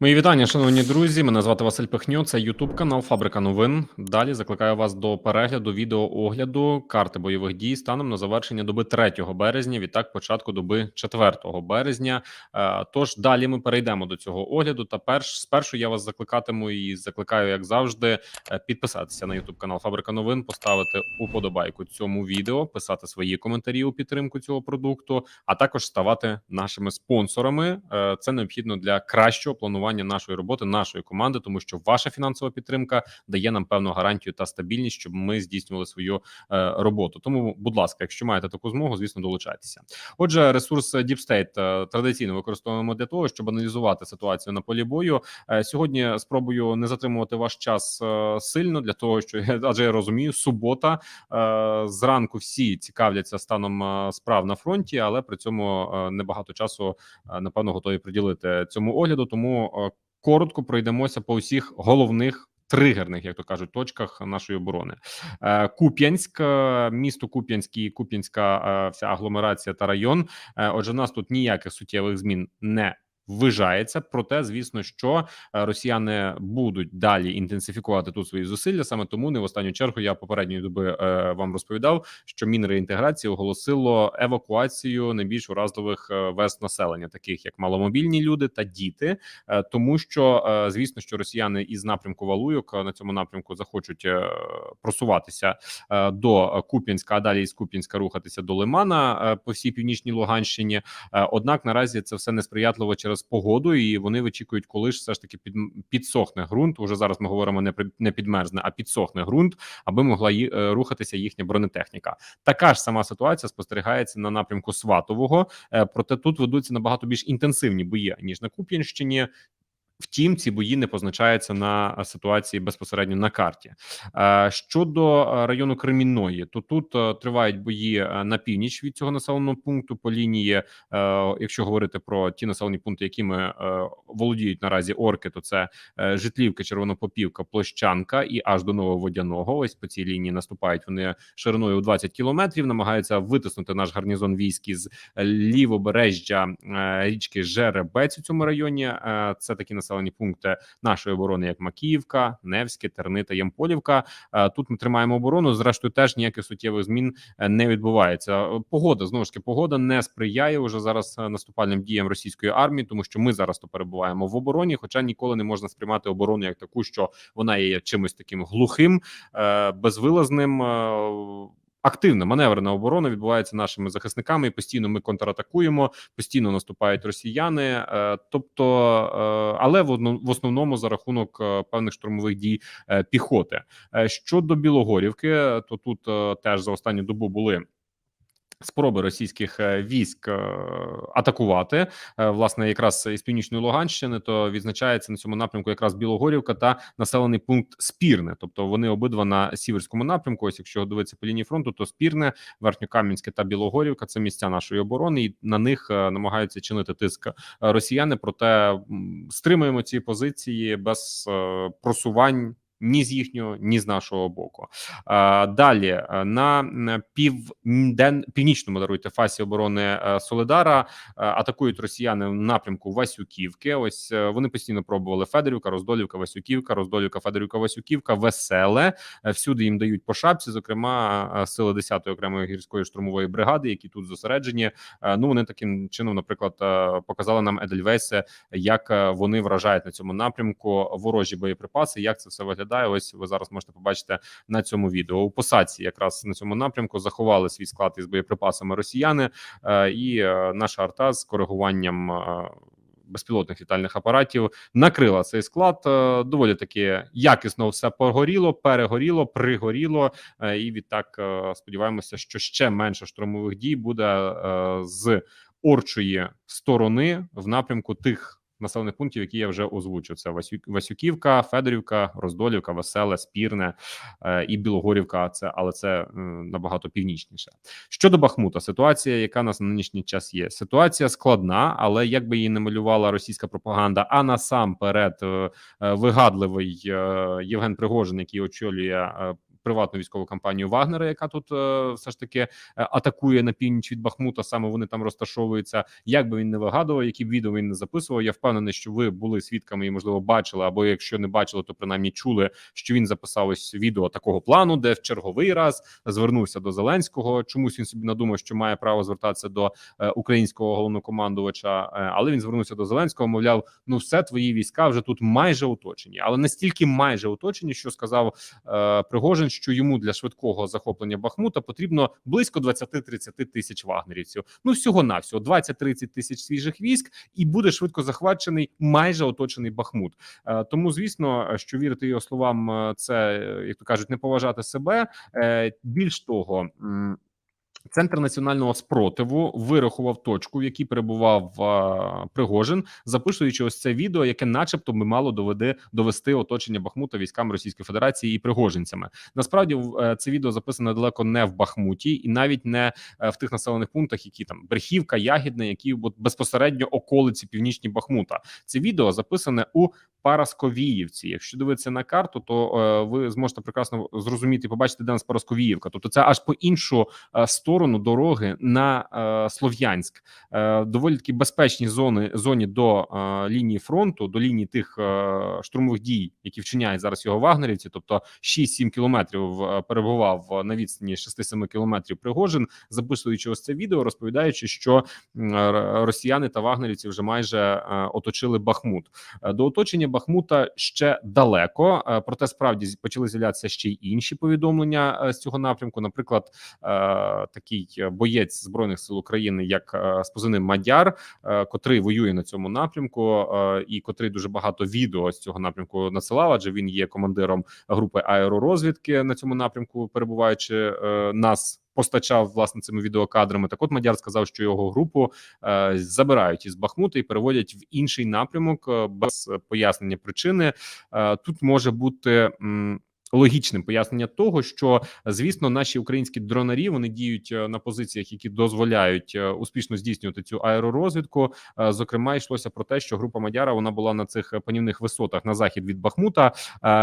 Мої вітання, шановні друзі. Мене звати Василь Пихньо. Це Ютуб канал Фабрика новин. Далі закликаю вас до перегляду відеоогляду карти бойових дій станом на завершення доби 3 березня. Відтак, початку доби 4 березня. Е, Тож далі ми перейдемо до цього огляду. Та перш спершу я вас закликатиму і закликаю, як завжди, е, підписатися на Ютуб канал Фабрика новин, поставити уподобайку цьому відео, писати свої коментарі у підтримку цього продукту, а також ставати нашими спонсорами. Е, Це необхідно для кращого планування нашої роботи, нашої команди, тому що ваша фінансова підтримка дає нам певну гарантію та стабільність, щоб ми здійснювали свою е, роботу. Тому, будь ласка, якщо маєте таку змогу, звісно, долучайтеся. Отже, ресурс Deep State е, традиційно використовуємо для того, щоб аналізувати ситуацію на полі бою. Е, Сьогодні спробую не затримувати ваш час е, сильно для того, що адже я розумію, субота е, зранку всі цікавляться станом е, справ на фронті, але при цьому е, небагато часу напевно готові приділити цьому огляду. Тому коротко пройдемося по усіх головних. Тригерних, як то кажуть, точках нашої оборони. Е, Куп'янськ, е, місто Куп'янськ і Куп'янська е, вся агломерація та район. Е, Отже, у нас тут ніяких суттєвих змін не ввижається. Проте, звісно, що е, росіяни будуть далі інтенсифікувати тут свої зусилля. Саме тому не в останню чергу я попередньої доби е, вам розповідав, що Мінреінтеграції оголосило евакуацію найбільш уразливих е, верст населення, таких як маломобільні люди та діти, тому що звісно, що росіяни із напрямку Валуйок на цьому напрямку захочуть просуватися до Куп'янська, а далі із Куп'янська рухатися до Лимана по всій північній Луганщині. Однак наразі це все несприятливо через погоду, і вони вичікують, коли ж все ж таки під, підсохне ґрунт. Уже зараз ми говоримо не не підмерзне, а підсохне ґрунт, аби могла ї- е, рухатися їхня бронетехніка. Така ж сама ситуація спостерігається на напрямку Сватового. Е, Проте тут ведуться набагато більш інтенсивні бої ніж на Куп'янщині. Втім, ці бої не позначаються на е, ситуації безпосередньо на карті. Е, Щодо е, району Кремінної, то тут тривають бої на північ від цього населеного пункту по лінії. Якщо говорити про ті населені пункти, якими володіють наразі орки, то це Житлівка, Червонопопівка, Площанка і аж до Нововодяного. Ось по цій лінії наступають вони шириною у 20 кілометрів. Намагаються витиснути наш гарнізон військ із лівобережжя річки Жеребець у цьому районі. Це такі населені пункти нашої оборони, як Макіївка, Невське, Терни та Ямполівка. Е, Тут ми тримаємо оборону. Зрештою, теж ніяких суттєвих змін е, не відбувається. Е, Погода знову ж таки погода не сприяє уже зараз наступальним діям російської армії, тому що ми зараз то перебуваємо в обороні, хоча ніколи не можна сприймати оборону як таку, що вона є чимось таким глухим, безвилазним. Активна маневрена оборона відбувається нашими захисниками. і Постійно ми контратакуємо, постійно наступають росіяни. е, Тобто, е, але в основному за рахунок е, певних штурмових дій піхоти. Щодо Білогорівки, то тут теж за останню добу були. Спроби російських е, військ е, атакувати Е, власне якраз із північної Луганщини, то відзначається на цьому напрямку якраз Білогорівка та населений пункт Спірне. Тобто вони обидва на сіверському напрямку. Ось якщо дивитися по лінії фронту, то Спірне, Верхньокам'янське та Білогорівка це місця нашої оборони, і на них намагаються чинити тиск росіяни. Проте стримуємо ці позиції без просувань. Ні з їхнього, ні з нашого боку. Далі е, на півден північному даруйте фасі оборони е, Солидара е, атакують росіяни в напрямку Васюківки. Ось вони постійно пробували Федорівка, Роздолівка, Васюківка, Роздолівка, Федорівка, Васюківка, веселе. Всюди їм дають по шапці. Зокрема, сили 10-ї окремої гірської штурмової бригади, які тут зосереджені. Ну вони таким чином, наприклад, показали нам Едельвейсе, як вони вражають на цьому напрямку ворожі боєприпаси. Як це все виглядає? Ось ви зараз можете побачити на цьому відео. У посадці якраз на цьому напрямку заховали свій склад із боєприпасами росіяни, е, і е, наша арта з коригуванням. е, Безпілотних літальних апаратів накрила цей склад. Доволі таки якісно все погоріло, перегоріло, пригоріло. І відтак сподіваємося, що ще менше штурмових дій буде з орчої сторони в напрямку тих населених пунктів, які я вже озвучив. Це Васю- Васюківка, Федорівка, Роздолівка, Веселе, Спірне е, і Білогорівка. Це але це е, набагато північніше. Щодо Бахмута, ситуація, яка нас на нинішній час є, ситуація складна, але як би її не малювала російська пропаганда, а насамперед е, вигадливий Євген Пригожин, який очолює. Приватну військову кампанію Вагнера, яка тут е, все ж таки е, атакує на північ від Бахмута. Саме вони там розташовуються. Як би він не вигадував, які б відео він не записував. Я впевнений, що ви були свідками і можливо бачили, або якщо не бачили, то принаймні чули, що він записав ось відео такого плану, де в черговий раз звернувся до Зеленського. Чомусь він собі надумав, що має право звертатися до е, українського головнокомандувача, але він звернувся до Зеленського. Мовляв, ну все твої війська вже тут майже оточені, але настільки майже оточені, що сказав е, Пригожин, що йому для швидкого захоплення Бахмута потрібно близько 20-30 тисяч вагнерівців. Ну всього на всього 20-30 тисяч свіжих військ, і буде швидко захвачений майже оточений Бахмут. Е, тому, звісно, що вірити його словам, е, це е, як то кажуть, не поважати себе. Більш того. Центр національного спротиву вирахував точку, в якій перебував а, Пригожин, записуючи ось це відео, яке, начебто, би мало доведе довести оточення Бахмута військами Російської Федерації і пригожинцями. Насправді е, це відео записане далеко не в Бахмуті, і навіть не е, в тих населених пунктах, які там Брехівка, Ягідне, які безпосередньо околиці північні Бахмута. Це відео записане у Парасковіївці. Якщо дивитися на карту, то е, ви зможете прекрасно зрозуміти побачити, де нас Парасковіївка. Тобто, це аж по іншу е, сторону дороги на е, Слов'янськ. Е, доволі такі безпечні зони зоні до е, лінії фронту, до лінії тих штурмових дій, які вчиняють зараз його вагнерівці. Тобто 6-7 кілометрів перебував на відстані 6-7 кілометрів Пригожин, записуючи ось це відео, розповідаючи, що росіяни та вагнерівці вже майже оточили Бахмут. До оточення Бахмута ще далеко, проте справді почали з'являтися ще й інші повідомлення з цього напрямку. Наприклад, е, такий е, боєць збройних сил України, як е, з Мадяр, е, котрий воює на цьому напрямку, і котрий дуже багато відео з цього напрямку надсилав, адже він є командиром групи аеророзвідки на цьому напрямку, перебуваючи нас. Постачав власне цими відеокадрами. Так, от Мадяр сказав, що його групу е, забирають із Бахмута і переводять в інший напрямок без пояснення причини. Е, тут може бути. м, Логічним пояснення того, що звісно, наші українські дронарі вони діють е, на позиціях, які дозволяють е, успішно здійснювати цю аеророзвідку. Е, Зокрема, йшлося про те, що група Мадяра вона була на цих панівних висотах на захід від Бахмута.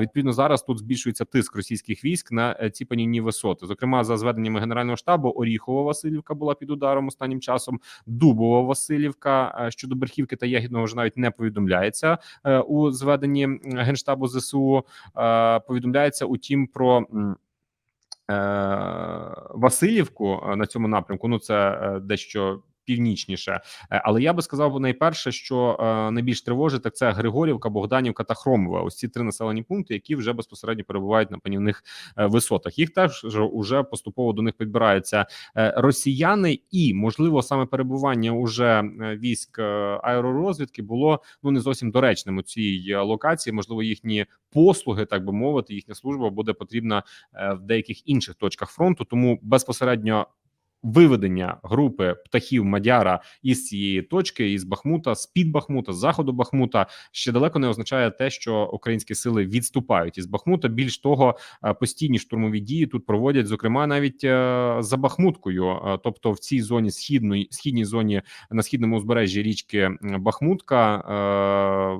Відповідно, зараз тут збільшується тиск російських військ на ці панівні висоти. Зокрема, за зведеннями генерального штабу Оріхова Васильівка була під ударом останнім часом. Дубова Васильівка щодо Берхівки та Ягідного вже навіть не повідомляється у зведенні генштабу ЗСУ. Е, Повідомляється утім про. е, Васильівку е, на цьому напрямку. Ну це е, дещо північніше, Е, але я би сказав найперше, що е, найбільш тривожить, так це Григорівка, Богданівка та Хромове. Ось ці три населені пункти, які вже безпосередньо перебувають на панівних е, висотах. Їх теж уже поступово до них підбираються росіяни, і можливо саме перебування уже військ аеророзвідки було ну не зовсім доречним у цій локації. Можливо, їхні послуги, так би мовити, їхня служба буде потрібна в деяких інших точках фронту. Тому безпосередньо виведення групи птахів Мадяра із цієї точки, із Бахмута, з під Бахмута, з заходу Бахмута, ще далеко не означає те, що українські сили відступають із Бахмута. Більш того, е, постійні штурмові дії тут проводять, зокрема, навіть е, за Бахмуткою, Е, тобто в цій зоні східної східній зоні на східному узбережжі річки Бахмутка,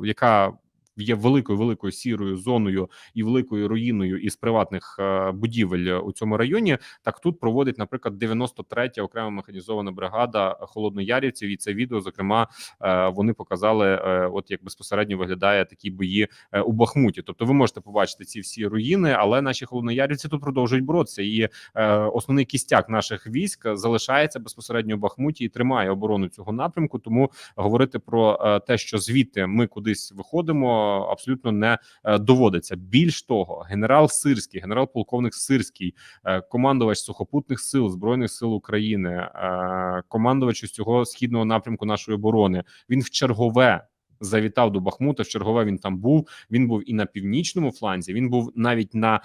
яка є великою великою сірою зоною і великою руїною із приватних е, будівель у цьому районі. Так тут проводить, наприклад, 93-я окрема механізована бригада холодноярівців. І це відео, зокрема, е, вони показали, е, от як безпосередньо виглядає такі бої е, у Бахмуті. Тобто, ви можете побачити ці всі руїни, але наші холодноярівці тут продовжують боротися. І е, основний кістяк наших військ залишається безпосередньо у Бахмуті і тримає оборону цього напрямку. Тому говорити про е, те, що звідти ми кудись виходимо, абсолютно не е, доводиться. Більш того, генерал Сирський, генерал-полковник Сирський, е, командувач сухопутних сил збройних сил України, е, командувач із цього східного напрямку нашої оборони. Він в чергове. Завітав до Бахмута. В чергове він там був. Він був і на північному фланзі. Він був навіть на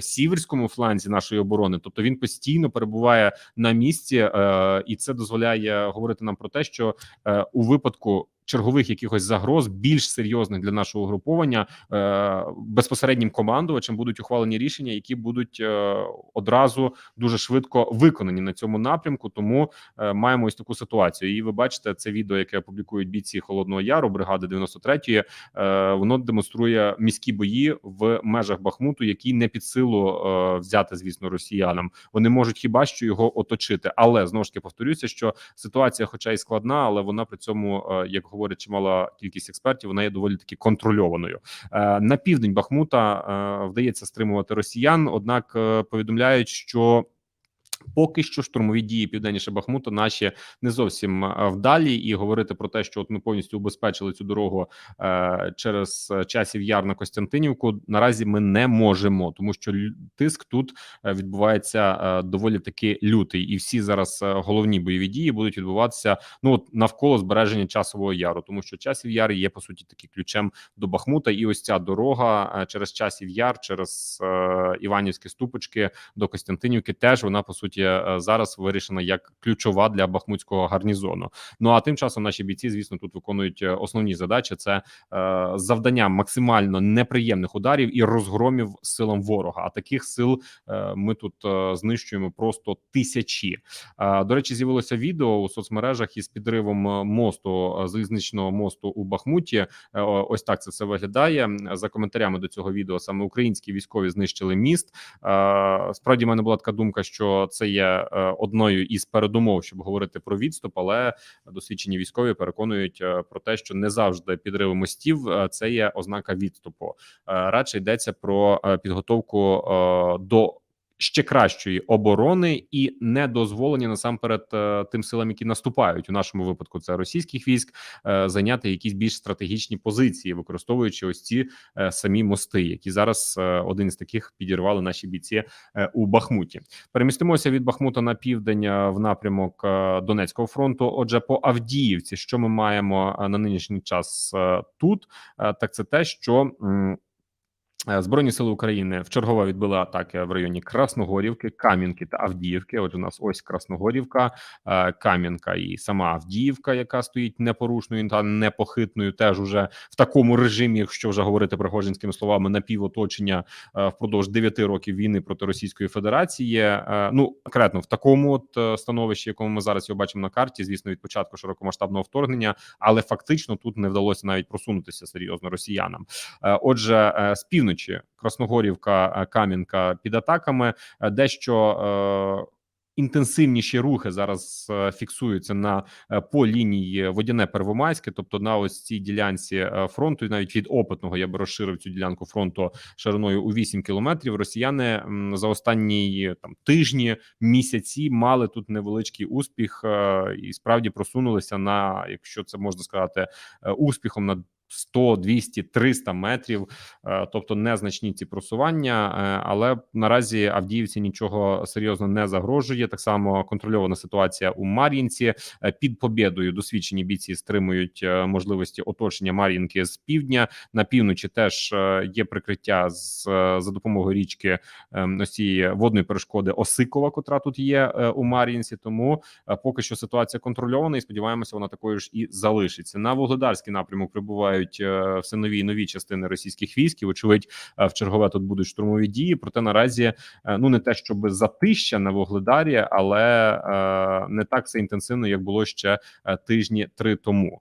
сіверському фланзі нашої оборони. Тобто він постійно перебуває на місці, е, і це дозволяє говорити нам про те, що е, у випадку чергових якихось загроз більш серйозних для нашого угруповання е, безпосереднім командувачем будуть ухвалені рішення, які будуть е, одразу дуже швидко виконані на цьому напрямку. Тому е, маємо ось таку ситуацію. І ви бачите це відео, яке публікують бійці Холодного Яру, бригади 93-ї, е, Воно демонструє міські бої в межах Бахмуту, які не під силу взяти, звісно, росіянам. Вони можуть хіба що його оточити, але знову ж таки повторюся, що ситуація, хоча й складна, але вона при цьому, як говорить чимала кількість експертів, вона є доволі таки контрольованою. Е, На південь Бахмута е, вдається стримувати росіян однак е, повідомляють, що Поки що штурмові дії південніше Бахмута наші не зовсім е, вдалі, і говорити про те, що от ми повністю убезпечили цю дорогу е, через часів яр на Костянтинівку. Наразі ми не можемо, тому що тиск тут е, відбувається е, доволі таки лютий, і всі зараз головні бойові дії будуть відбуватися ну от навколо збереження часового яру, тому що часів яр є по суті таки ключем до Бахмута, і ось ця дорога через часів яр, через е, Іванівські ступочки до Костянтинівки. Теж вона по суті е, зараз вирішена як ключова для бахмутського гарнізону. Ну а тим часом наші бійці, звісно, тут виконують е, основні задачі: це е, завдання максимально неприємних ударів і розгромів силам ворога. А таких сил ми тут знищуємо просто тисячі. До речі, з'явилося відео у соцмережах із підривом мосту залізничного мосту у Бахмуті. Ось так це все виглядає. За коментарями до цього відео саме українські військові знищили міст. Справді, в мене була така думка, що це є е, одною із передумов, щоб говорити про відступ, але досвідчені військові переконують е, про те, що не завжди підриви мостів е, це є ознака відступу. Радше йдеться про підготовку до. Ще кращої оборони і недозволення насамперед е, тим силам, які наступають у нашому випадку, це російських військ, е, зайняти якісь більш стратегічні позиції, використовуючи ось ці е, самі мости, які зараз один із таких підірвали наші бійці у Бахмуті. Перемістимося від Бахмута на південь в напрямок Донецького фронту. Отже, по Авдіївці, що ми маємо на нинішній час тут, так це те, що. Е, Збройні сили України вчергове відбили атаки в районі Красногорівки, Кам'янки та Авдіївки. Отже, у нас ось Красногорівка, е, Кам'янка і сама Авдіївка, яка стоїть непорушною та непохитною, теж уже в такому режимі, якщо вже говорити пригожинськими словами, напівоточення е, впродовж 9 років війни проти Російської Федерації. Ну конкретно в такому от становищі, якому ми зараз його бачимо на карті, звісно, від початку широкомасштабного вторгнення, але фактично тут не вдалося навіть просунутися серйозно росіянам. Отже, з півночі Красногорівка, е, Кам'янка під атаками, е, дещо. е, Інтенсивніші рухи зараз фіксуються на по лінії водяне Первомайське, тобто на ось цій ділянці фронту, і навіть від опитного я би розширив цю ділянку фронту шириною у 8 кілометрів. Росіяни за останні там тижні, місяці мали тут невеличкий успіх і справді просунулися на, якщо це можна сказати, успіхом на 100, 200, 300 метрів, е, тобто незначні ці просування, е, але наразі Авдіївці нічого серйозно не загрожує. Так само контрольована ситуація у Мар'їнці. Е, Під побєдою досвідчені бійці стримують можливості оточення Мар'їнки з півдня. На півночі теж є прикриття з за допомогою річки ем, цієї водної перешкоди Осикова, котра тут є у Мар'їнці. Тому поки що ситуація контрольована, і сподіваємося, вона такою ж і залишиться. На Вугледарський напрямок прибувають е, все нові і нові частини російських військ. І, Вочевидь, е, в чергове тут будуть штурмові дії. Проте наразі е, ну не те, щоб затища на Вугледарі, але не так все інтенсивно, як було ще тижні три тому.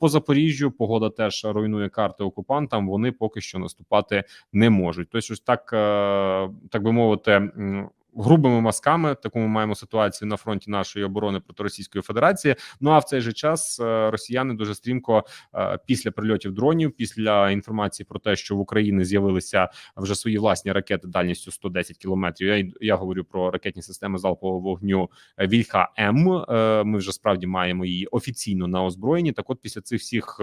По Запоріжжю погода теж руйнує карти окупантам. Вони поки що наступати не можуть. Тобто, ось так, так би мовити. Грубими мазками таку ми маємо ситуацію на фронті нашої оборони проти Російської Федерації. Ну а в цей же час е, росіяни дуже стрімко е, після прильотів дронів, після інформації про те, що в Україні з'явилися вже свої власні ракети дальністю 110 кілометрів. Я я говорю про ракетні системи залпового вогню Вільха М. Е, Ми вже справді маємо її офіційно на озброєнні. Так, от після цих всіх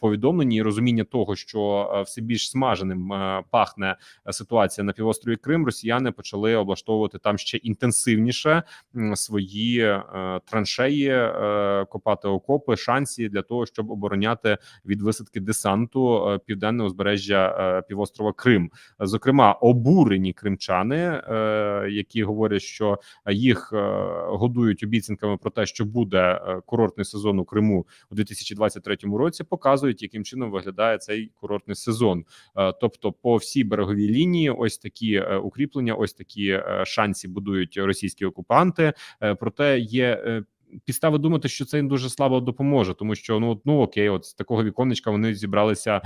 повідомлень і розуміння того, що все більш смаженим пахне ситуація на півострові Крим, росіяни почали облаштовувати використовувати там ще інтенсивніше свої е, траншеї, е, копати окопи, шансі для того, щоб обороняти від висадки десанту е, південне узбережжя півострова Крим. Зокрема, обурені кримчани, які говорять, що їх годують обіцянками про те, що буде курортний сезон у Криму у 2023 році, показують, яким чином виглядає цей курортний сезон. Тобто, по всій береговій лінії, ось такі укріплення, ось такі шансі будують російські окупанти. Е, Проте є. Підстави думати, що це їм дуже слабо допоможе, тому що ну ну окей, от з такого віконечка вони зібралися е,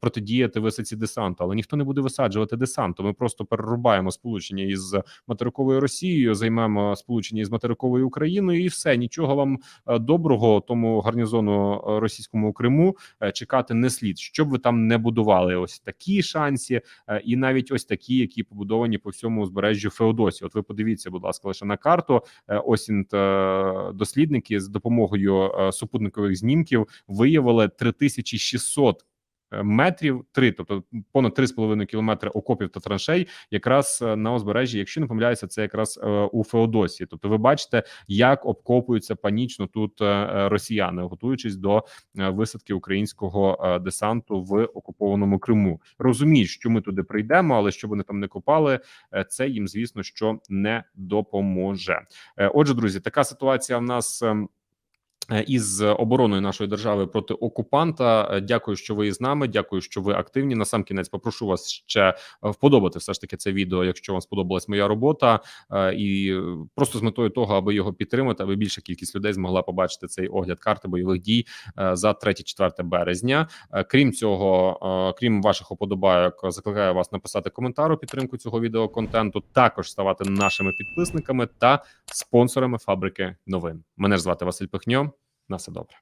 протидіяти висадці десанту, але ніхто не буде висаджувати десанту. Ми просто перерубаємо сполучення із материковою Росією, займемо сполучення із материковою Україною, і все нічого вам е, доброго тому гарнізону е, російському Криму е, чекати не слід. Щоб ви там не будували, ось такі шансі, е, і навіть ось такі, які побудовані по всьому узбережжю Феодосії. От ви подивіться, будь ласка, лише на карту. Осінт е, дослідники з допомогою е, супутникових знімків виявили 3600 е, метрів, три, тобто понад 3,5 кілометри окопів та траншей, якраз е, на узбережжі, якщо не помиляюся, це якраз е, у Феодосії. Тобто, ви бачите, як обкопуються панічно тут е, е, росіяни, готуючись до е, висадки українського е, десанту в окупованому Криму. Розуміють, що ми туди прийдемо, але щоб вони там не копали, е, це їм звісно що не допоможе. Е, Отже, друзі, така ситуація в нас. Е, Із обороною нашої держави проти окупанта, Е, дякую, що ви із нами. Дякую, що ви активні. На сам кінець попрошу вас ще е, вподобати все ж таки це відео, якщо вам сподобалась моя робота, і просто з метою того, аби його підтримати, аби більша кількість людей змогла побачити цей огляд карти бойових дій за 3-4 березня. Крім цього, крім ваших уподобайок, закликаю вас написати коментар у підтримку цього відеоконтенту, також ставати нашими підписниками та спонсорами фабрики новин. Мене ж звати Василь Пихньо. На все добре.